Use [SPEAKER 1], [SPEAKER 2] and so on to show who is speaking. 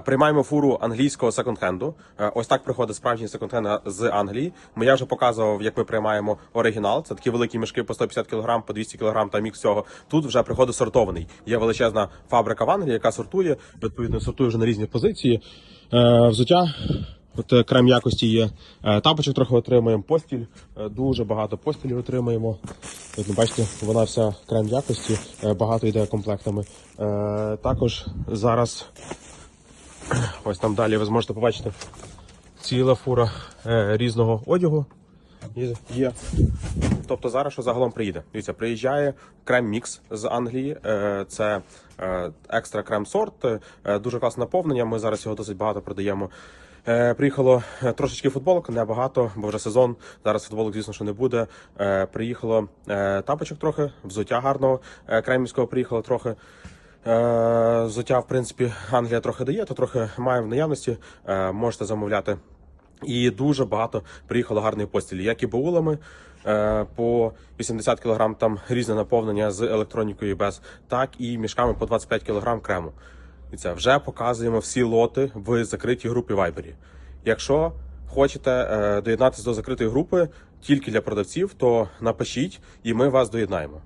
[SPEAKER 1] Приймаємо фуру англійського секонд-хенду. Е, Ось так приходить справжній секонд-хенд з Англії. Ми я вже показував, як ми приймаємо оригінал. Це такі великі мішки по 150 кг, по 200 кг та мікс всього. Тут вже приходить сортований. Є величезна фабрика в Англії, яка сортує. Відповідно, сортує вже на різні позиції. Е, взуття. От е, крем якості є. Е, Тапочок трохи отримуємо, постіль. Е, Дуже багато постілі отримуємо. От, бачите, вона вся крем якості, е, багато йде комплектами. Е, Також зараз Ось там далі ви зможете побачити ціла фура е, різного одягу. Є-. Тобто зараз що загалом приїде? Дивіться, приїжджає крем мікс з Англії. Е, це е, екстра крем сорт, е, дуже класне наповнення. Ми зараз його досить багато продаємо. Приїхало трошечки футболок, небагато, бо вже сезон. Зараз футболок, звісно, що не буде. Приїхало тапочок трохи, взуття гарного кремівського приїхало трохи. Е, Взуття, в принципі, Англія трохи дає, то трохи має в наявності. Е, Можете замовляти. І дуже багато приїхало гарної постілі, як і баулами е, по 80 кг там різне наповнення з електронікою без, так і мішками по 25 кг крему. І це вже показуємо всі лоти в закритій групі Viber. Якщо хочете доєднатися до закритої групи тільки для продавців, то напишіть і ми вас доєднаємо.